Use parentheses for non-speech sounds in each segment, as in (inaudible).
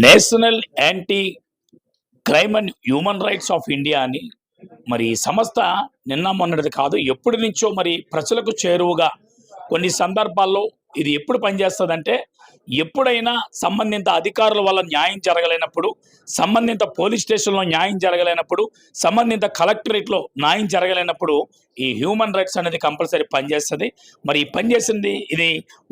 National anti crime and human rights of India అని మరి ఈ సంస్థ నిన్న మొన్నటిది కాదు ఎప్పటి నుంచో మరి ప్రజలకు చేరువుగా కొన్ని సందర్భాల్లో ఇది ఎప్పుడు పనిచేస్తుందంటే ఎప్పుడైనా సంబంధిత అధికారుల వల్ల న్యాయం జరగలేనప్పుడు సంబంధిత పోలీస్ స్టేషన్లో న్యాయం జరగలేనప్పుడు సంబంధిత కలెక్టరేట్లో న్యాయం జరగలేనప్పుడు ఈ హ్యూమన్ రైట్స్ అనేది కంపల్సరీ పనిచేస్తుంది. మరి ఈ పనిచేసింది ఇది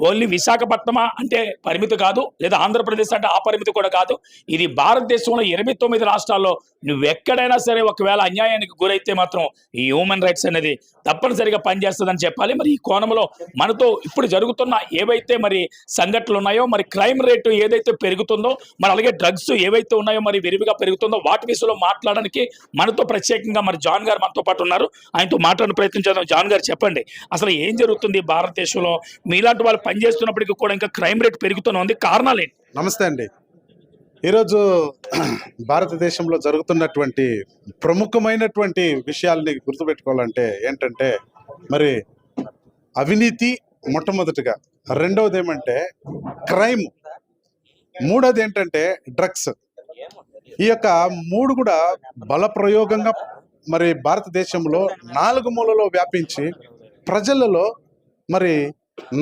ఓన్లీ విశాఖపట్నమా అంటే పరిమితి కాదు లేదా ఆంధ్రప్రదేశ్ అంటే ఆ పరిమితి కూడా కాదు. ఇది భారతదేశంలో ఇరవై తొమ్మిది రాష్ట్రాల్లో నువ్వు ఎక్కడైనా సరే ఒకవేళ అన్యాయానికి గురైతే మాత్రం ఈ హ్యూమన్ రైట్స్ అనేది తప్పనిసరిగా పనిచేస్తుందని చెప్పాలి. మరి ఈ కోణంలో మనతో ఇప్పుడు జరుగుతున్న ఏవైతే మరి సంఘటనలు ఉన్నాయో మరి క్రైమ్ రేటు ఏదైతే పెరుగుతుందో మరి అలాగే డ్రగ్స్ ఏవైతే ఉన్నాయో మరి విరివిగా పెరుగుతుందో వాటి విషయంలో మాట్లాడడానికి మనతో ప్రత్యేకంగా మరి జాన్ గారు మనతో పాటు ఉన్నారు. ఆయనతో మాట్లాడిన ప్రయత్నం చేద్దాం. జాన్ గారు చెప్పండి. అసలు ఏం జరుగుతుంది భారతదేశంలో? మీలాంటి వాళ్ళు పనిచేస్తున్నప్పటికీ కూడా ఇంకా క్రైమ్ రేట్ పెరుగుతూనే ఉంది. కారణాలు ఏంటి? నమస్తే అండి. ఈరోజు (clears throat) భారతదేశంలో జరుగుతున్నటువంటి ప్రముఖమైనటువంటి విషయాల్ని గుర్తుపెట్టుకోవాలంటే ఏంటంటే మరి అవినీతి మొట్టమొదటిగా. రెండవది ఏమంటే క్రైమ్. మూడోది ఏంటంటే డ్రగ్స్. ఈ యొక్క మూడు కూడా బలప్రయోగంగా మరి భారతదేశంలో నాలుగు మూలలో వ్యాపించి ప్రజలలో మరి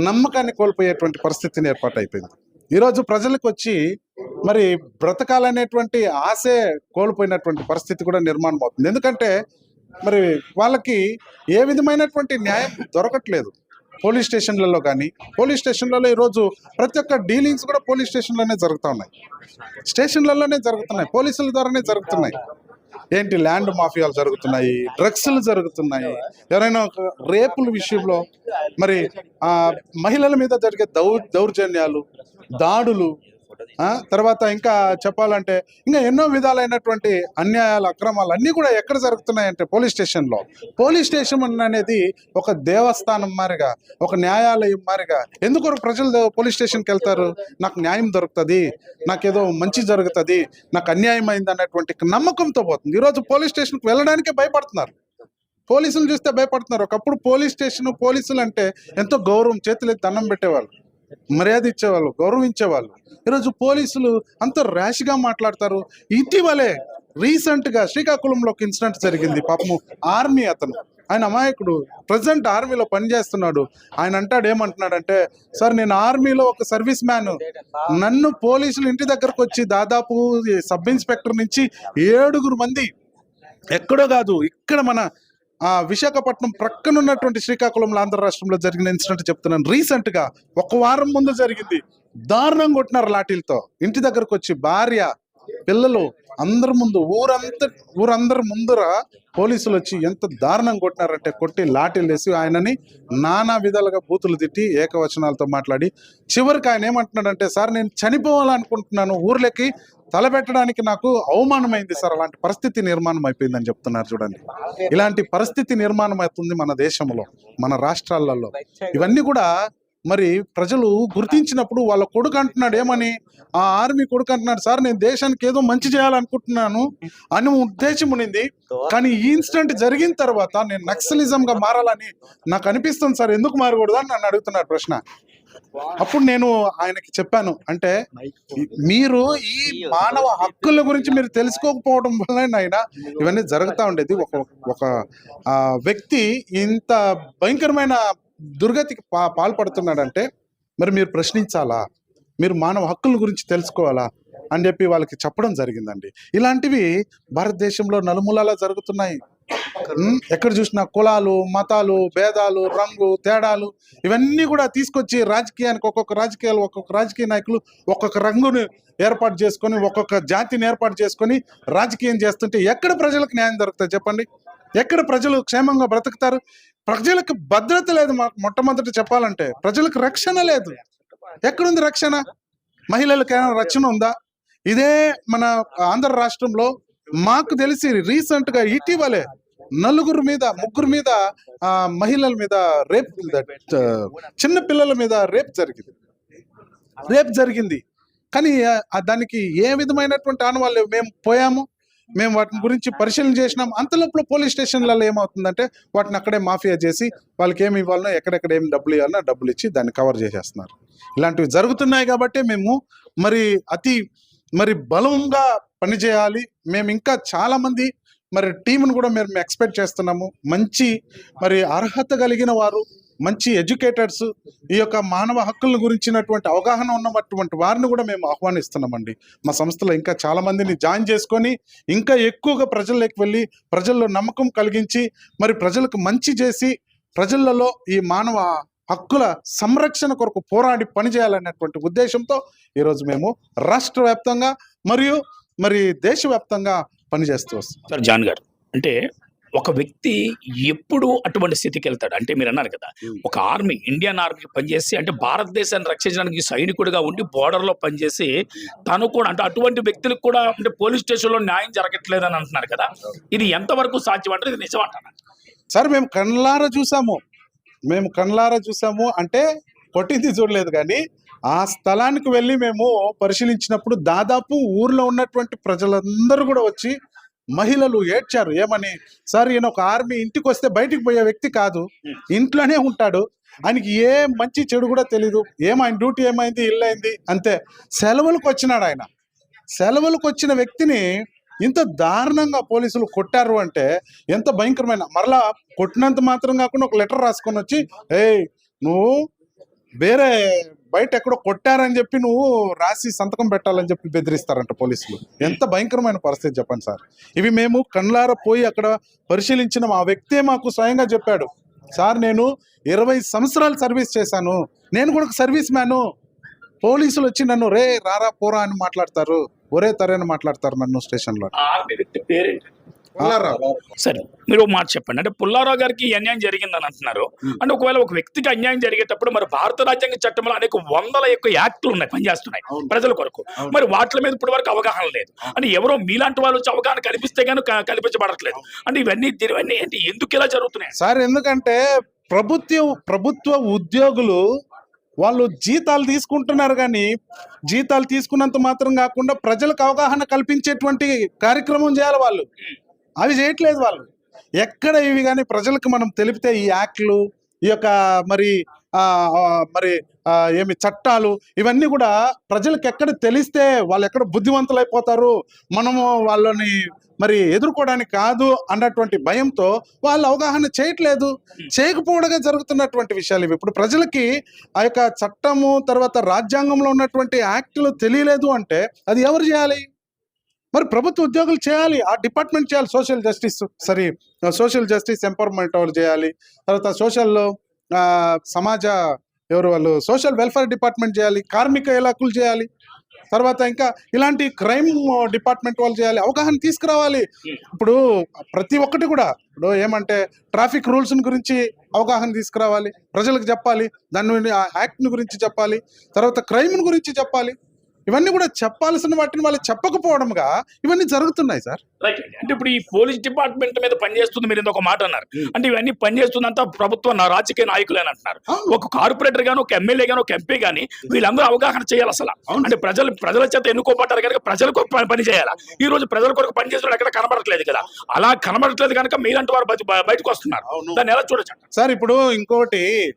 నమ్మకాన్ని కోల్పోయేటువంటి పరిస్థితిని ఏర్పాటైపోయింది. ఈరోజు ప్రజలకు వచ్చి మరి బ్రతకాలనేటువంటి ఆశే కోల్పోయినటువంటి పరిస్థితి కూడా నిర్మాణం అవుతుంది. ఎందుకంటే మరి వాళ్ళకి ఏ విధమైనటువంటి న్యాయం దొరకట్లేదు. పోలీస్ స్టేషన్లలో కానీ పోలీస్ స్టేషన్లలో ఈరోజు ప్రతి ఒక్క డీలింగ్స్ కూడా పోలీస్ స్టేషన్లోనే జరుగుతూ ఉన్నాయి. స్టేషన్లలోనే జరుగుతున్నాయి పోలీసుల ద్వారానే జరుగుతున్నాయి. ఏంటి ల్యాండ్ మాఫియాలు జరుగుతున్నాయి డ్రగ్స్లు జరుగుతున్నాయి. ఎవరైనా ఒక రేపుల విషయంలో మరి ఆ మహిళల మీద జరిగే దౌ దౌర్జన్యాలు దాడులు తర్వాత ఇంకా చెప్పాలంటే ఇంకా ఎన్నో విధాలైనటువంటి అన్యాయాలు అక్రమాలు అన్నీ కూడా ఎక్కడ జరుగుతున్నాయంటే పోలీస్ స్టేషన్లో. పోలీస్ స్టేషన్ అనేది ఒక దేవస్థానం మారిగా ఒక న్యాయాలయం మారిగా ఎందుకు ప్రజలు పోలీస్ స్టేషన్కి వెళ్తారు? నాకు న్యాయం దొరుకుతుంది నాకేదో మంచి జరుగుతుంది నాకు అన్యాయం అయింది అనేటువంటి నమ్మకంతో పోతుంది. ఈరోజు పోలీస్ స్టేషన్కి వెళ్ళడానికే భయపడుతున్నారు. పోలీసులు చూస్తే భయపడుతున్నారు. ఒకప్పుడు పోలీస్ స్టేషన్ పోలీసులు అంటే ఎంతో గౌరవం చేతులు దండం పెట్టేవాళ్ళు. మర్యాద ఇచ్చేవాళ్ళు గౌరవించేవాళ్ళు. ఈరోజు పోలీసులు అంత ర్యాష్గా మాట్లాడతారు. ఇటీవలే రీసెంట్గా శ్రీకాకుళంలో ఒక ఇన్సిడెంట్ జరిగింది. పాపము ఆర్మీ అతను. ఆయన అమాయకుడు ప్రజెంట్ ఆర్మీలో పనిచేస్తున్నాడు. ఆయన అంటాడు ఏమంటున్నాడంటే సార్ నేను ఆర్మీలో ఒక సర్వీస్ మ్యాన్. నన్ను పోలీసులు ఇంటి దగ్గరకు వచ్చి దాదాపు సబ్ ఇన్స్పెక్టర్ నుంచి ఏడుగురు మంది. ఎక్కడో కాదు ఇక్కడ మన విశాఖపట్నం ప్రక్కన ఉన్నటువంటి శ్రీకాకుళంలో ఆంధ్ర రాష్ట్రంలో జరిగిన ఇన్సిడెంట్ చెప్తున్నాను. రీసెంట్గా ఒక వారం ముందు జరిగింది. దారుణం కొట్టినారు లాఠీలతో. ఇంటి దగ్గరకు వచ్చి భార్య పిల్లలు అందరి ముందు ఊరంతా ఊరందరి ముందర పోలీసులు వచ్చి ఎంత దారుణం కొట్టినారంటే కొట్టి లాఠీలు వేసి ఆయనని నానా విధాలుగా బూతులు తిట్టి ఏకవచనాలతో మాట్లాడి చివరికి ఆయన ఏమంటున్నాడంటే సార్ నేను చనిపోవాలనుకుంటున్నాను. ఊర్లకి తలపెట్టడానికి నాకు అవమానమైంది సార్. అలాంటి పరిస్థితి నిర్మాణం అయిపోయిందని చెప్తున్నారు చూడండి. ఇలాంటి పరిస్థితి నిర్మాణం అవుతుంది మన దేశంలో మన రాష్ట్రాలలో. ఇవన్నీ కూడా మరి ప్రజలు గుర్తించినప్పుడు వాళ్ళ కొడుకు అంటున్నాడు ఏమని? ఆ ఆర్మీ కొడుకు అంటున్నాడు సార్ నేను దేశానికి ఏదో మంచి చేయాలనుకుంటున్నాను అని ఉద్దేశం ఉండింది. కానీ ఈ ఇన్సిడెంట్ జరిగిన తర్వాత నేను నక్సలిజం గా మారాలని నాకు అనిపిస్తుంది సార్. ఎందుకు మారకూడదు? అని నన్ను అడుగుతున్నాడు ప్రశ్న. అప్పుడు నేను ఆయనకి చెప్పాను అంటే మీరు ఈ మానవ హక్కుల గురించి మీరు తెలుసుకోకపోవడం వల్ల ఆయన ఇవన్నీ జరుగుతూ ఉండేది. ఒక ఒక ఆ, వ్యక్తి ఇంత భయంకరమైన దుర్గతికి పా పాల్పడుతున్నాడంటే మరి మీరు ప్రశ్నించాలా? మీరు మానవ హక్కుల గురించి తెలుసుకోవాలా? అని చెప్పి వాళ్ళకి చెప్పడం జరిగిందండి. ఇలాంటివి భారతదేశంలో నలుమూలలా జరుగుతున్నాయి. ఎక్కడ చూసినా కులాలు మతాలు భేదాలు రంగు తేడాలు ఇవన్నీ కూడా తీసుకొచ్చి రాజకీయానికి ఒక్కొక్క రాజకీయాలు ఒక్కొక్క రాజకీయ నాయకులు ఒక్కొక్క రంగుని ఏర్పాటు చేసుకొని ఒక్కొక్క జాతిని ఏర్పాటు చేసుకొని రాజకీయం చేస్తుంటే ఎక్కడ ప్రజలకు న్యాయం దొరుకుతుంది చెప్పండి? ఎక్కడ ప్రజలు క్షేమంగా బ్రతుకుతారు? ప్రజలకు భద్రత లేదు మొట్టమొదటి చెప్పాలంటే. ప్రజలకు రక్షణ లేదు. ఎక్కడుంది రక్షణ? మహిళలకు ఏమైనా రక్షణ ఉందా? ఇదే మన ఆంధ్ర రాష్ట్రంలో మాకు తెలిసి రీసెంట్గా ఇటీవలే నలుగురు మీద ముగ్గురు మీద మహిళల మీద రేప్ చిన్న పిల్లల మీద రేప్ జరిగింది. రేప్ జరిగింది. కానీ దానికి ఏ విధమైనటువంటి ఆనవాళ్ళు మేము పోయాము. మేము వాటిని గురించి పరిశీలన చేసినాం. అంతలోపల పోలీస్ స్టేషన్లలో ఏమవుతుందంటే వాటిని అక్కడే మాఫియా చేసి వాళ్ళకి ఏమి ఇవ్వాలనో ఎక్కడెక్కడ ఏమి డబ్బులు ఇవ్వాలనో డబ్బులు ఇచ్చి దాన్ని కవర్ చేసేస్తున్నారు. ఇలాంటివి జరుగుతున్నాయి కాబట్టి మేము మరి అతి మరి బలంగా పనిచేయాలి మేము ఇంకా చాలామంది మరి టీంను కూడా మేము ఎక్స్పెక్ట్ చేస్తున్నాము. మంచి మరి అర్హత కలిగిన వారు మంచి ఎడ్యుకేటర్స్ ఈ యొక్క మానవ హక్కుల గురించినటువంటి అవగాహన ఉన్నటువంటి వారిని కూడా మేము ఆహ్వానిస్తున్నామండి. మా సంస్థలో ఇంకా చాలా మందిని జాయిన్ చేసుకొని ఇంకా ఎక్కువగా ప్రజల్లోకి వెళ్ళి ప్రజల్లో నమ్మకం కలిగించి మరి ప్రజలకు మంచి చేసి ప్రజలలో ఈ మానవ హక్కుల సంరక్షణ కొరకు పోరాడి పనిచేయాలనేటువంటి ఉద్దేశంతో ఈరోజు మేము రాష్ట్ర వ్యాప్తంగా మరియు మరి దేశవ్యాప్తంగా పనిచేస్తూ వస్తాం సార్ జాన్ గారు అంటే ఒక వ్యక్తి ఎప్పుడు అటువంటి స్థితికి వెళ్తాడు. అంటే మీరు అన్నారు కదా ఒక ఆర్మీ ఇండియన్ ఆర్మీ పనిచేసి అంటే భారతదేశాన్ని రక్షించడానికి సైనికుడిగా ఉండి border లో పనిచేసి తను కూడా అంటే అటువంటి వ్యక్తులకు కూడా అంటే పోలీస్ స్టేషన్లో న్యాయం జరగట్లేదని అంటున్నారు కదా. ఇది ఎంతవరకు సాధ్యం అంటే ఇది నిజం అంటారా? సార్ మేము కళ్ళారా చూసాము. మేము కళ్ళారా చూసాము. అంటే కొట్టింది చూడలేదు కానీ ఆ స్థలానికి వెళ్ళి మేము పరిశీలించినప్పుడు దాదాపు ఊర్లో ఉన్నటువంటి ప్రజలందరూ కూడా వచ్చి మహిళలు ఏడ్చారు. ఏమని? సార్ ఈయన ఒక ఆర్మీ ఇంటికి వస్తే బయటికి పోయే వ్యక్తి కాదు. ఇంట్లోనే ఉంటాడు. ఆయనకి ఏ మంచి చెడు కూడా తెలియదు ఏమైంది? డ్యూటీ ఏమైంది? ఇల్లు అయింది అంతే. సెలవులకు వచ్చినాడు ఆయన. సెలవులకు వచ్చిన వ్యక్తిని ఇంత దారుణంగా పోలీసులు కొట్టారు అంటే ఎంత భయంకరమైన మరలా కొట్టినంత మాత్రం కాకుండా ఒక లెటర్ రాసుకొని వచ్చి ఏయ్ నువ్వు వేరే బయట ఎక్కడో కొట్టారని చెప్పి నువ్వు రాసి సంతకం పెట్టాలని చెప్పి బెదిరిస్తారంట పోలీసులు. ఎంత భయంకరమైన పరిస్థితి చెప్పండి సార్. ఇవి మేము కండ్లార పోయి అక్కడ పరిశీలించిన ఆ వ్యక్తే మాకు స్వయంగా చెప్పాడు. సార్ నేను ఇరవై సంవత్సరాలు సర్వీస్ చేశాను. నేను కూడా సర్వీస్ మ్యాను. పోలీసులు వచ్చి నన్ను రే రారా పోరా అని మాట్లాడతారు. ఒరే తరే అని మాట్లాడతారు నన్ను స్టేషన్లో. సరే మీరు మాట చెప్పండి. అంటే పుల్లారావు గారికి అన్యాయం జరిగిందని అంటున్నారు. అంటే ఒకవేళ ఒక వ్యక్తికి అన్యాయం జరిగేటప్పుడు మరి భారత రాజ్యాంగ చట్టంలో అనేక వందల యొక్క యాక్టులు ఉన్నాయి పనిచేస్తున్నాయి. ప్రజల కొరకు. మరి వాటి మీద ఇప్పటి వరకు అవగాహన లేదు. అంటే ఎవరో మీలాంటి వాళ్ళు వచ్చి అవగాహన కల్పిస్తే గానీ క- కల్పించబడట్లేదు. అంటే ఇవన్నీ ఇవన్నీ అంటే ఎందుకు ఇలా జరుగుతున్నాయి? సార్ ఎందుకంటే ప్రభుత్వ ప్రభుత్వ ఉద్యోగులు వాళ్ళు జీతాలు తీసుకుంటున్నారు కానీ జీతాలు తీసుకున్నంత మాత్రం కాకుండా ప్రజలకు అవగాహన కల్పించేటువంటి కార్యక్రమం చేయాలి వాళ్ళు. అవి చేయట్లేదు వాళ్ళు. ఎక్కడ ఇవి కానీ ప్రజలకు మనం తెలిపితే ఈ యాక్ట్లు ఈ యొక్క మరి మరి ఏమి చట్టాలు ఇవన్నీ కూడా ప్రజలకు ఎక్కడ తెలిస్తే వాళ్ళు ఎక్కడ బుద్ధివంతులు అయిపోతారు? మనము వాళ్ళని మరి ఎదుర్కోవడానికి కాదు అన్నటువంటి భయంతో వాళ్ళు అవగాహన చేయట్లేదు. చేయకపోవడమే జరుగుతున్నటువంటి విషయాలు ఇవి. ఇప్పుడు ప్రజలకి ఆ యొక్క చట్టము తర్వాత రాజ్యాంగంలో ఉన్నటువంటి యాక్టులు తెలియలేదు అంటే అది ఎవరు చేయాలి? మరి ప్రభుత్వ ఉద్యోగులు చేయాలి. ఆ డిపార్ట్మెంట్ చేయాలి సోషల్ జస్టిస్. సరే సోషల్ జస్టిస్ ఎంపవర్మెంట్ వాళ్ళు చేయాలి. తర్వాత సోషల్ సమాజ ఎవరు వాళ్ళు? సోషల్ వెల్ఫేర్ డిపార్ట్మెంట్ చేయాలి. కార్మిక ఇలాకులు చేయాలి. తర్వాత ఇంకా ఇలాంటి క్రైమ్ డిపార్ట్మెంట్ వాళ్ళు చేయాలి. అవగాహన తీసుకురావాలి. ఇప్పుడు ప్రతి ఒక్కటి కూడా ఇప్పుడు ఏమంటే ట్రాఫిక్ రూల్స్ గురించి అవగాహన తీసుకురావాలి. ప్రజలకు చెప్పాలి. దాని యాక్ట్ గురించి చెప్పాలి. తర్వాత క్రైమ్ గురించి చెప్పాలి. ఇవన్నీ కూడా చెప్పాల్సిన వాటిని వాళ్ళు చెప్పకపోవడంగా ఇవన్నీ జరుగుతున్నాయి సార్. రైట్ అంటే ఇప్పుడు ఈ పోలీస్ డిపార్ట్మెంట్ మీద పనిచేస్తుంది మీరు ఇంకొక మాట అన్నారు. అంటే ఇవన్నీ పనిచేస్తుందంతా ప్రభుత్వ నా రాజకీయ నాయకులు అని అంటున్నారు. ఒక కార్పొరేటర్ గాను ఒక ఎమ్మెల్యే గాను ఒక ఎంపీ గాని వీళ్ళందరూ అవగాహన చేయాలి అసలు. అంటే ప్రజలు ప్రజల చేత ఎన్నుకోబడ్డారు కనుక ప్రజలకు పని చేయాలా? ఈ రోజు ప్రజల కొరకు పని చేసిన ఎక్కడ కనబడట్లేదు కదా. అలా కనబడట్లేదు కనుక మీలాంటి వారు బయట- బయటకు వస్తున్నారు. దాన్ని ఎలా చూడొచ్చు సార్ ఇప్పుడు ఇంకోటి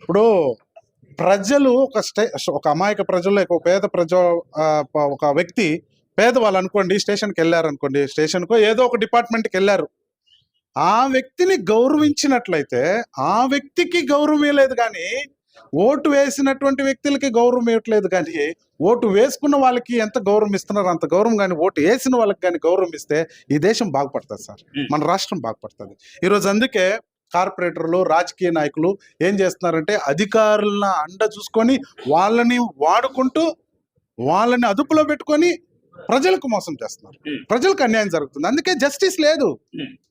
ఇప్పుడు ప్రజలు ఒక స్టే ఒక అమాయక ప్రజలు ఒక పేద ప్రజ ఒక వ్యక్తి పేదవాళ్ళు అనుకోండి స్టేషన్కి వెళ్ళారు అనుకోండి స్టేషన్కో ఏదో ఒక డిపార్ట్మెంట్కి వెళ్ళారు. ఆ వ్యక్తిని గౌరవించినట్లయితే ఆ వ్యక్తికి గౌరవం ఇవ్వలేదు కానీ ఓటు వేసినటువంటి వ్యక్తులకి గౌరవం ఇవ్వట్లేదు కానీ ఓటు వేసుకున్న వాళ్ళకి ఎంత గౌరవం ఇస్తున్నారో అంత గౌరవం కానీ ఓటు వేసిన వాళ్ళకి కానీ గౌరవం ఇస్తే ఈ దేశం బాగుపడుతుంది సార్. మన రాష్ట్రం బాగుపడుతుంది. ఈరోజు అందుకే కార్పొరేటర్లు రాజకీయ నాయకులు ఏం చేస్తున్నారంటే అధికారుల అండ చూసుకొని వాళ్ళని వాడుకుంటూ వాళ్ళని అదుపులో పెట్టుకొని ప్రజలకు మోసం చేస్తున్నారు. ప్రజలకు అన్యాయం జరుగుతుంది. అందుకే జస్టిస్ లేదు.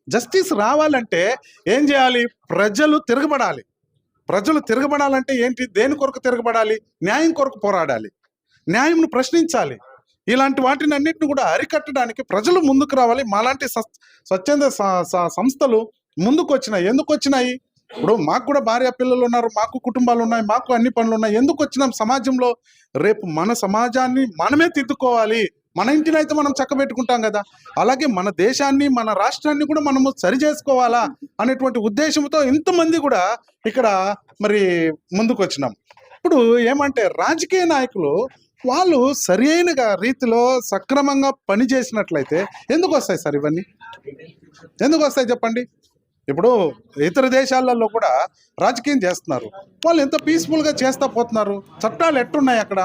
జస్టిస్ రావాలంటే ఏం చేయాలి? ప్రజలు తిరగబడాలి. ప్రజలు తిరగబడాలంటే ఏంటి? దేని కొరకు తిరగబడాలి? న్యాయం కొరకు పోరాడాలి. న్యాయంను ప్రశ్నించాలి. ఇలాంటి వాటిని అన్నిటిని కూడా అరికట్టడానికి ప్రజలు ముందుకు రావాలి. మాలాంటి స్వచ్ఛంద సంస్థలు ముందుకు వచ్చినాయి ఎందుకు వచ్చినాయి ఇప్పుడు మాకు కూడా భార్య పిల్లలు ఉన్నారు మాకు కుటుంబాలు ఉన్నాయి మాకు అన్ని పనులు ఉన్నాయి. ఎందుకు వచ్చినాం సమాజంలో? రేపు మన సమాజాన్ని మనమే తిద్దుకోవాలి. మన ఇంటిని అయితే మనం చక్కబెట్టుకుంటాం కదా. అలాగే మన దేశాన్ని మన రాష్ట్రాన్ని కూడా మనము సరి చేసుకోవాలా అనేటువంటి ఉద్దేశంతో ఇంతమంది కూడా ఇక్కడ మరి ముందుకు వచ్చినాం ఇప్పుడు ఏమంటే రాజకీయ నాయకులు వాళ్ళు సరి అయిన రీతిలో సక్రమంగా పని చేసినట్లయితే ఎందుకు వస్తాయి సార్ ఇవన్నీ? ఎందుకు వస్తాయి చెప్పండి? ఇప్పుడు ఇతర దేశాలలో కూడా రాజకీయం చేస్తున్నారు. వాళ్ళు ఎంత పీస్ఫుల్గా చేస్తా పోతున్నారు? చట్టాలు ఎట్టున్నాయి అక్కడ?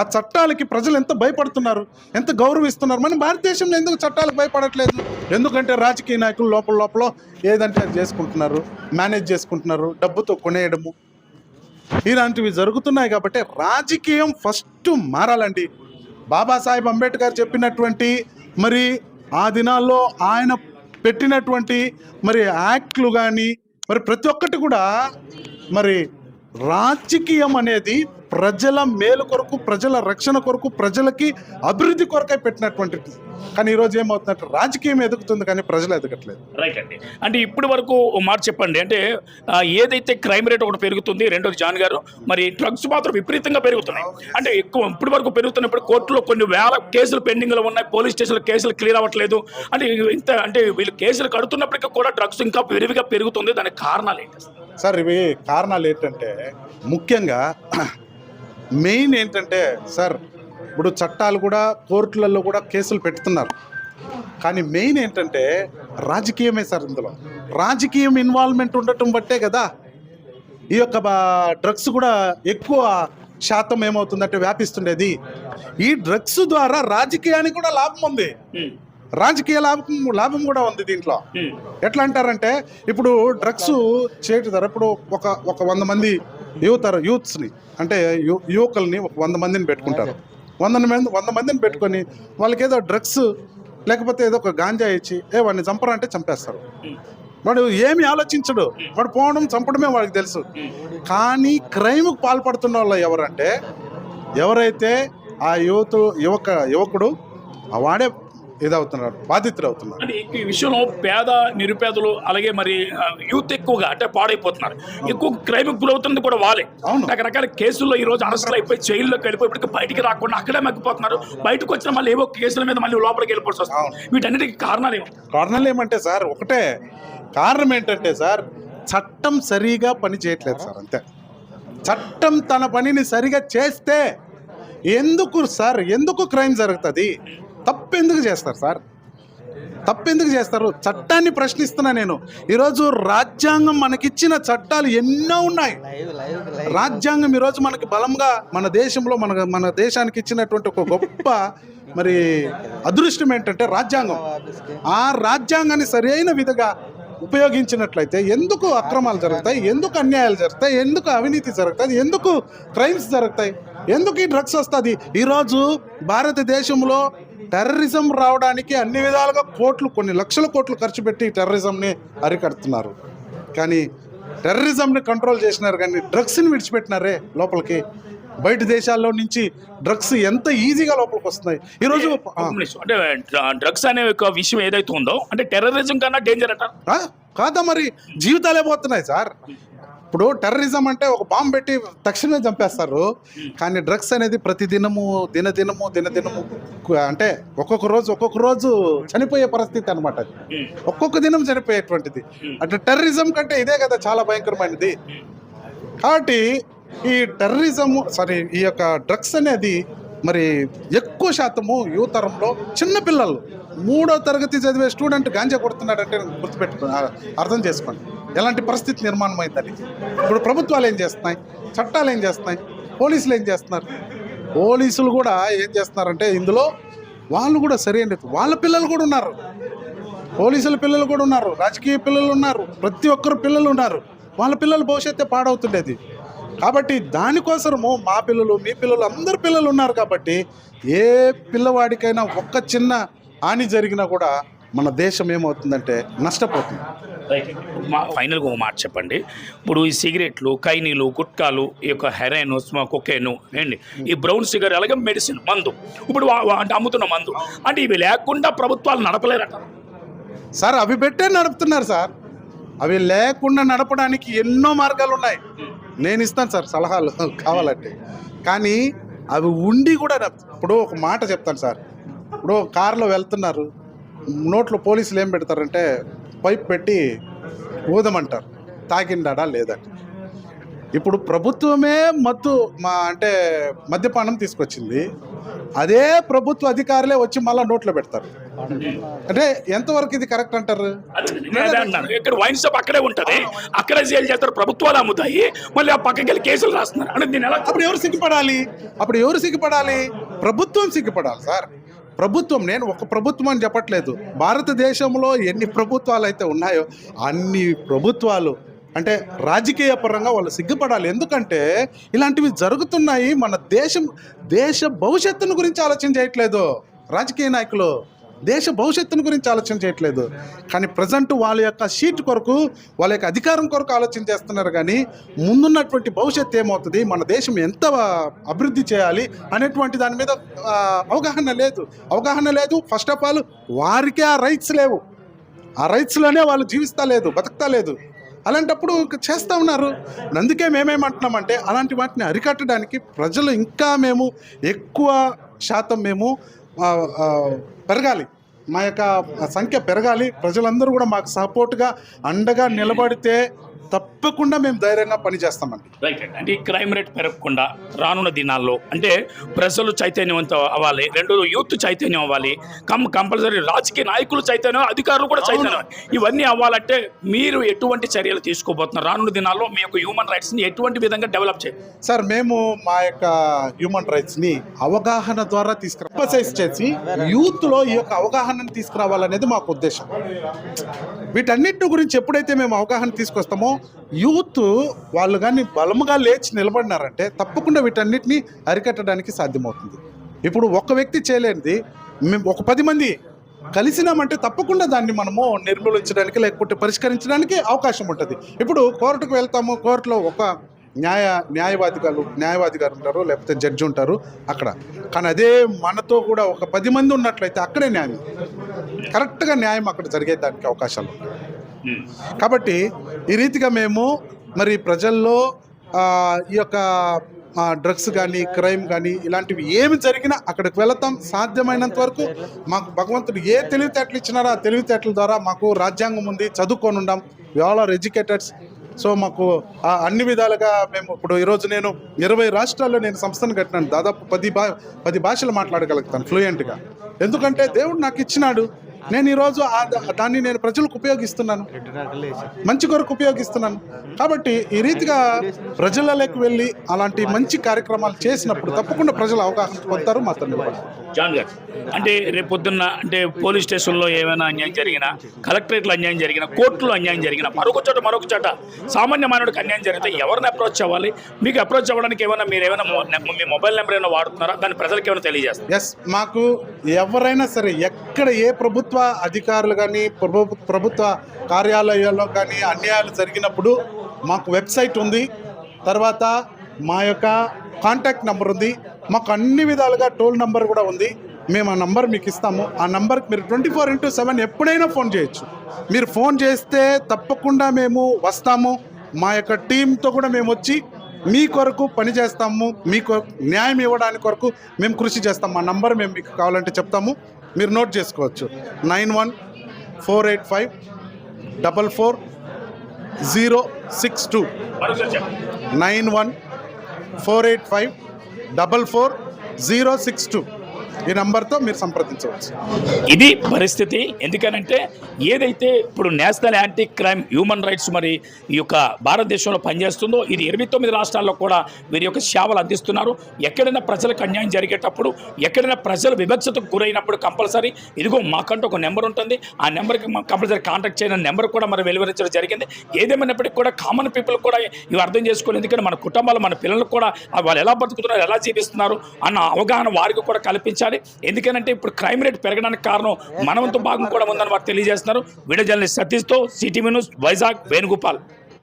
ఆ చట్టాలకి ప్రజలు ఎంత భయపడుతున్నారు? ఎంత గౌరవిస్తున్నారు? మన భారతదేశంలో ఎందుకు చట్టాలకు భయపడట్లేదు? ఎందుకంటే రాజకీయ నాయకులు లోపల లోపల ఏదంటే అది చేసుకుంటున్నారు మేనేజ్ చేసుకుంటున్నారు డబ్బుతో కొనేయడము. ఇలాంటివి జరుగుతున్నాయి కాబట్టి రాజకీయం ఫస్ట్ మారాలండి. బాబాసాహెబ్ అంబేద్కర్ చెప్పినటువంటి మరి ఆ దినాల్లో ఆయన పెట్టినటువంటి మరి యాక్ట్లు కానీ మరి ప్రతి ఒక్కటి కూడా మరి రాజకీయం అనేది ప్రజల మేలు కొరకు ప్రజల రక్షణ కొరకు ప్రజలకి అభివృద్ధి కొరకై పెట్టినటువంటిది. కానీ ఈరోజు ఏమవుతుందంటే రాజకీయం ఎదుగుతుంది కానీ ప్రజలు ఎదగట్లేదు. రైట్ అండి. అంటే ఇప్పటి వరకు మాట చెప్పండి. అంటే ఏదైతే క్రైమ్ రేట్ ఒకటి పెరుగుతుంది రెండోది జాన్ గారు మరి డ్రగ్స్ మాత్రం విపరీతంగా పెరుగుతున్నాయి. అంటే ఎక్కువ ఇప్పటి వరకు పెరుగుతున్నప్పుడు కోర్టులో కొన్ని వేల కేసులు పెండింగ్లో ఉన్నాయి పోలీస్ స్టేషన్లో కేసులు క్లియర్ అవ్వట్లేదు. అంటే ఇంత అంటే వీళ్ళు కేసులు కడుతున్నప్పటికీ కూడా డ్రగ్స్ ఇంకా విరివిగా పెరుగుతుంది. దానికి కారణాలు ఏంటి? సార్ ఇవి కారణాలు ఏంటంటే ముఖ్యంగా మెయిన్ ఏంటంటే సార్ ఇప్పుడు చట్టాలు కూడా కోర్టులలో కూడా కేసులు పెడుతున్నారు. కానీ మెయిన్ ఏంటంటే రాజకీయమే సార్ ఇందులో. రాజకీయం ఇన్వాల్వ్మెంట్ ఉండటం బట్టే కదా ఈ యొక్క డ్రగ్స్ కూడా ఎక్కువ శాతం ఏమవుతుందంటే వ్యాపిస్తుండేది. ఈ డ్రగ్స్ ద్వారా రాజకీయానికి కూడా లాభం ఉంది. రాజకీయ లాభం లాభం కూడా ఉంది దీంట్లో. ఎట్లా అంటారంటే ఇప్పుడు డ్రగ్స్ చేటుతారు ఇప్పుడు ఒక ఒక వంద మంది యువతర యూత్స్ని అంటే యు- యువకుల్ని ఒక వంద మందిని పెట్టుకుంటారు. వంద మంది వంద మందిని పెట్టుకొని వాళ్ళకి ఏదో డ్రగ్స్ లేకపోతే ఏదో ఒక గాంజా ఇచ్చి ఏ వాడిని చంపరా అంటే చంపేస్తారు. వాడు ఏమి ఆలోచించడు. వాడు పోవడం చంపడమే వాడికి తెలుసు. కానీ క్రైమ్కు పాల్పడుతున్న వాళ్ళు ఎవరంటే ఎవరైతే ఆ యువత యువక యువకుడు వాడే ఇదవుతున్నాడు బాధితుడు అవుతున్నాడు అంటే ఈ విషయంలో పేద నిరుపేదలు అలాగే మరి యూత్ ఎక్కువగా అంటే పాడైపోతున్నారు. ఎక్కువ క్రైమ్ గురవుతుంది కూడా వాళ్ళే. రకరకాల కేసుల్లో ఈ రోజు అరెస్టులు అయిపోయి జైల్లోకి వెళ్ళిపోయి ఇప్పటికి బయటికి రాకుండా అక్కడే మగ్గిపోతున్నారు. బయటకు వచ్చిన మళ్ళీ ఏవో కేసుల మీద మళ్ళీ లోపలికి వెళ్ళిపోవాల్సి వస్తుంది. వీటన్నిటికీ కారణాలు ఏమో కారణాలు ఏమంటే సార్ ఒకటే కారణం ఏంటంటే సార్ చట్టం సరిగా పని చేయట్లేదు సార్ అంతే. చట్టం తన పనిని సరిగా చేస్తే ఎందుకు సార్ ఎందుకు క్రైమ్ జరుగుతుంది? తప్పు ఎందుకు చేస్తారు సార్? తప్పు ఎందుకు చేస్తారు? చట్టాన్ని ప్రశ్నిస్తున్నా నేను. ఈరోజు రాజ్యాంగం మనకిచ్చిన చట్టాలు ఎన్నో ఉన్నాయి. రాజ్యాంగం ఈరోజు మనకి బలంగా మన దేశంలో మన మన దేశానికి ఇచ్చినటువంటి ఒక గొప్ప మరి అదృష్టం ఏంటంటే రాజ్యాంగం. ఆ రాజ్యాంగాన్ని సరైన విధంగా ఉపయోగించినట్లయితే ఎందుకు అక్రమాలు జరుగుతాయి? ఎందుకు అన్యాయాలు జరుగుతాయి? ఎందుకు అవినీతి జరుగుతుంది ఎందుకు క్రైమ్స్ జరుగుతాయి? ఎందుకు ఈ డ్రగ్స్ వస్తుంది? ఈరోజు భారతదేశంలో టెర్రరిజం రావడానికి అన్ని విధాలుగా కోట్లు కొన్ని లక్షల కోట్లు ఖర్చు పెట్టి టెర్రరిజంని అరికడుతున్నారు. కానీ టెర్రరిజంని కంట్రోల్ చేసినారు కానీ డ్రగ్స్ని విడిచిపెట్టినారే లోపలికి? బయట దేశాల్లో నుంచి డ్రగ్స్ ఎంత ఈజీగా లోపలికి వస్తున్నాయి. ఈరోజు. అంటే డ్రగ్స్ అనే ఒక విషయం ఏదైతే ఉందో అంటే టెర్రరిజం కన్నా డేంజర్ అంటారు ఆ, కాదా మరి? జీవితాలే పోతున్నాయి సార్. ఇప్పుడు టెర్రరిజం అంటే ఒక బాంబు పెట్టి తక్షణమే చంపేస్తారు. కానీ డ్రగ్స్ అనేది ప్రతి దినము దినదినము దినదినము అంటే ఒక్కొక్క రోజు ఒక్కొక్క రోజు చనిపోయే పరిస్థితి అనమాట అది. ఒక్కొక్క దినం చనిపోయేటువంటిది. అంటే టెర్రరిజం కంటే ఇదే కదా చాలా భయంకరమైనది. కాబట్టి ఈ టెర్రరిజం సారీ ఈ యొక్క డ్రగ్స్ అనేది మరి ఎక్కువ శాతము యువతరంలో చిన్నపిల్లలు మూడో తరగతి చదివే స్టూడెంట్ గాంజా కొడుతున్నాడంటే గుర్తుపెట్టుకో అర్థం చేసుకోండి. ఎలాంటి పరిస్థితి నిర్మాణం అయిందని. ఇప్పుడు ప్రభుత్వాలు ఏం చేస్తున్నాయి? చట్టాలు ఏం చేస్తున్నాయి? పోలీసులు ఏం చేస్తున్నారు? పోలీసులు కూడా ఏం చేస్తున్నారంటే ఇందులో వాళ్ళు కూడా సరైన వాళ్ళ పిల్లలు కూడా ఉన్నారు. పోలీసుల పిల్లలు కూడా ఉన్నారు రాజకీయ పిల్లలు ఉన్నారు ప్రతి ఒక్కరు పిల్లలు ఉన్నారు. వాళ్ళ పిల్లల భవిష్యత్తే పాడవుతుండేది. కాబట్టి దానికోసము మా పిల్లలు మీ పిల్లలు అందరు పిల్లలు ఉన్నారు కాబట్టి ఏ పిల్లవాడికైనా ఒక్క చిన్న హాని జరిగినా కూడా మన దేశం ఏమవుతుందంటే నష్టపోతుంది. మా ఫైనల్గా ఒక మాట చెప్పండి. ఇప్పుడు ఈ సిగరెట్లు కైనీలు గుట్కాలు ఈ యొక్క హెరైన్ కొకేను ఏంటి? ఈ బ్రౌన్ సిగర్ అలాగే మెడిసిన్ మందు. ఇప్పుడు అంటే అమ్ముతున్న మందు. అంటే ఇవి లేకుండా ప్రభుత్వాలు నడపలేరట. సార్ అవి పెట్టే నడుపుతున్నారు సార్. అవి లేకుండా నడపడానికి ఎన్నో మార్గాలు ఉన్నాయి. నేను ఇస్తాను సార్ సలహాలు కావాలంటే. కానీ అవి ఉండి కూడా ఇప్పుడు ఒక మాట చెప్తాను సార్. ఇప్పుడు కారులో వెళ్తున్నారు నోట్లో పోలీసులు ఏం పెడతారంటే పైప్ పెట్టి ఊదమంటారు. తాగిండాడా లేదంట ఇప్పుడు ప్రభుత్వమే మత్తు మా అంటే మద్యపానం తీసుకొచ్చింది. అదే ప్రభుత్వ అధికారులే వచ్చి మళ్ళీ నోట్లో పెడతారు. అంటే ఎంతవరకు ఇది కరెక్ట్ అంటారు? ఇక్కడ వైన్ షాప్ అక్కడే ఉంటది. అక్కడే సేల్ చేస్తారు. ప్రభుత్వాలు అమ్ముతాయి. మళ్ళీ ఆ పక్కకి వెళ్ళి కేసులు రాస్తున్నారు. అంటే ఎలా అప్పుడు ఎవరు సిగ్గుపడాలి? అప్పుడు ఎవరు సిగ్గుపడాలి? ప్రభుత్వం సిగ్గుపడాలి సార్. ప్రభుత్వం నేను ఒక ప్రభుత్వం అని చెప్పట్లేదు. భారతదేశంలో ఎన్ని ప్రభుత్వాలు అయితే ఉన్నాయో అన్ని ప్రభుత్వాలు అంటే రాజకీయ పరంగా వాళ్ళు సిగ్గుపడాలి. ఎందుకంటే ఇలాంటివి జరుగుతున్నాయి. మన దేశం దేశ భవిష్యత్తును గురించి ఆలోచన చేయట్లేదు రాజకీయ నాయకులు. దేశ భవిష్యత్తును గురించి ఆలోచన చేయట్లేదు. కానీ ప్రజెంట్ వాళ్ళ యొక్క సీట్ కొరకు వాళ్ళ యొక్క అధికారం కొరకు ఆలోచన చేస్తున్నారు కానీ ముందున్నటువంటి భవిష్యత్తు ఏమవుతుంది? మన దేశం ఎంత అభివృద్ధి చేయాలి అనేటువంటి దాని మీద అవగాహన లేదు. అవగాహన లేదు. ఫస్ట్ ఆఫ్ ఆల్ వారికే ఆ రైట్స్ లేవు. ఆ రైట్స్లోనే వాళ్ళు జీవిస్తా లేదు బతుకుతా లేదు. అలాంటప్పుడు చేస్తూ ఉన్నారు. అందుకే మేమేమంటున్నామంటే అలాంటి వాటిని అరికట్టడానికి ప్రజలు ఇంకా మేము ఎక్కువ శాతం మేము పెరగాలి. మా యొక్క సంఖ్య పెరగాలి. ప్రజలందరూ కూడా మాకు సపోర్ట్గా అండగా నిలబడితే తప్పకుండా మేము ధైర్యంగా పనిచేస్తామండి. రైట్. అంటే ఈ క్రైమ్ రేట్ పెరగకుండా రానున్న దినాల్లో అంటే ప్రజలు చైతన్యవంతం అవ్వాలి రెండు యూత్ చైతన్యం అవ్వాలి కం కంపల్సరీ రాజకీయ నాయకులు చైతన్యం అధికారులు కూడా చైతన్యం. ఇవన్నీ అవ్వాలంటే మీరు ఎటువంటి చర్యలు తీసుకోబోతున్నారు? రానున్న దినాల్లో మీ యొక్క హ్యూమన్ రైట్స్ని ఎటువంటి విధంగా డెవలప్ చేయాలి? సార్ మేము మా యొక్క హ్యూమన్ రైట్స్ని అవగాహన ద్వారా తీసుకురా ఎంఫసైజ్ చేసి యూత్లో ఈ యొక్క అవగాహనను తీసుకురావాలనేది మాకు ఉద్దేశం. వీటన్నిటి గురించి ఎప్పుడైతే మేము అవగాహన తీసుకొస్తామో యూత్ వాళ్ళు కానీ బలముగా లేచి నిలబడినారంటే తప్పకుండా వీటన్నిటిని అరికట్టడానికి సాధ్యమవుతుంది. ఇప్పుడు ఒక వ్యక్తి చేయలేనిది మేము ఒక పది మంది కలిసినామంటే తప్పకుండా దాన్ని మనము నిర్మూలించడానికి లేకపోతే పరిష్కరించడానికి అవకాశం ఉంటుంది. ఇప్పుడు కోర్టుకు వెళ్తాము కోర్టులో ఒక న్యాయ న్యాయవాదిగాలు న్యాయవాది గారు ఉంటారు లేకపోతే జడ్జి ఉంటారు అక్కడ. కానీ అదే మనతో కూడా ఒక పది మంది ఉన్నట్లయితే అక్కడే న్యాయం. కరెక్ట్గా న్యాయం అక్కడ జరిగేదానికి అవకాశాలు ఉంటాయి. కాబట్టి ఈ రీతిగా మేము మరి ప్రజల్లో ఈ యొక్క డ్రగ్స్ కానీ క్రైమ్ కానీ ఇలాంటివి ఏమి జరిగినా అక్కడికి వెళతాం. సాధ్యమైనంత వరకు మాకు భగవంతుడు ఏ తెలివితేటలు ఇచ్చినారో ఆ తెలివితేటల ద్వారా మాకు రాజ్యాంగం ఉంది. చదువుకొని ఉండాం. ఆల్ ఆర్ ఎడ్యుకేటెడ్స్ సో మాకు అన్ని విధాలుగా మేము ఇప్పుడు ఈరోజు నేను ఇరవై రాష్ట్రాల్లో నేను సంస్థను కట్టినాను. దాదాపు పది భా పది భాషలు మాట్లాడగలుగుతాను ఫ్లూయెంట్గా ఎందుకంటే దేవుడు నాకు ఇచ్చినాడు. నేను ఈరోజు దాన్ని నేను ప్రజలకు ఉపయోగిస్తున్నాను. మంచి కొరకు ఉపయోగిస్తున్నాను. కాబట్టి ఈ రీతిగా ప్రజలలోకి వెళ్ళి అలాంటి మంచి కార్యక్రమాలు చేసినప్పుడు తప్పకుండా ప్రజలు అవగాహన పొందుతారు. జాన్ గారు అంటే రేపు పొద్దున్న అంటే పోలీస్ స్టేషన్లో ఏమైనా అన్యాయం జరిగినా కలెక్టరేట్లో అన్యాయం జరిగినా కోర్టులో అన్యాయం జరిగినా మరొక చోట మరొక చోట సామాన్య మానవుడికి అన్యాయం జరిగితే ఎవరిని అప్రోచ్ అవ్వాలి? మీకు అప్రోచ్ అవ్వడానికి ఏమైనా మీరు ఏమైనా మొ- మీ మొబైల్ నెంబర్ ఏమైనా వాడుతున్నారా? దాన్ని ప్రజలకు ఏమైనా తెలియజేస్తారు? ఎస్ మాకు ఎవరైనా సరే ఎక్కడ ఏ ప్రభుత్వ ప్రభుత్వ అధికారులు కానీ ప్రభు ప్రభుత్వ కార్యాలయాల్లో కానీ అన్యాయాలు జరిగినప్పుడు మాకు వెబ్సైట్ ఉంది. తర్వాత మా యొక్క కాంటాక్ట్ నెంబర్ ఉంది. మాకు అన్ని విధాలుగా టోల్ నెంబర్ కూడా ఉంది. మేము ఆ నంబర్ మీకు ఇస్తాము. ఆ నంబర్కి మీరు ట్వంటీ ఫోర్ ఇంటూ సెవెన్ ఎప్పుడైనా ఫోన్ చేయొచ్చు. మీరు ఫోన్ చేస్తే తప్పకుండా మేము వస్తాము. మా యొక్క టీంతో కూడా మేము వచ్చి మీ కొరకు పని చేస్తాము. మీకు న్యాయం ఇవ్వడానికి కొరకు మేము కృషి చేస్తాం మా నంబర్ మేము మీకు కావాలంటే చెప్తాము. మీరు నోట్ చేసుకోవచ్చు. Nine one four eight five double four zero six two. Nine one four eight five double four zero six two. ఈ నంబర్తో మీరు సంప్రదించవచ్చు. ఇది పరిస్థితి. ఎందుకనంటే ఏదైతే ఇప్పుడు national anti crime human rights మరి ఈ యొక్క భారతదేశంలో పనిచేస్తుందో ఇది ఇరవై తొమ్మిది రాష్ట్రాల్లో కూడా వీరి యొక్క సేవలు అందిస్తున్నారు. ఎక్కడైనా ప్రజలకు అన్యాయం జరిగేటప్పుడు ఎక్కడైనా ప్రజలు వివక్షతకు గురైనప్పుడు కంపల్సరీ ఇదిగో మాకంటూ ఒక నెంబర్ ఉంటుంది. ఆ నెంబర్కి కంపల్సరీ కాంటాక్ట్ చేయడం నెంబర్ కూడా మరి వెలువరించడం జరిగింది. ఏదేమైనప్పటికీ కూడా కామన్ పీపుల్ కూడా ఇవి అర్థం చేసుకోవాలి ఎందుకంటే మన కుటుంబాలు మన పిల్లలకు కూడా వాళ్ళు ఎలా బతుకుతున్నారు ఎలా జీవిస్తున్నారు అన్న అవగాహన వారికి కూడా కల్పించాలి. ఎందుకనంటే ఇప్పుడు క్రైమ్ రేట్ పెరగడానికి కారణం మనవంతు భాగం కూడా ఉందని వారు తెలియజేస్తున్నారు. జర్నలిస్ట్ సతీష్తో సిటీవీ న్యూస్ వైజాగ్ వేణుగోపాల్.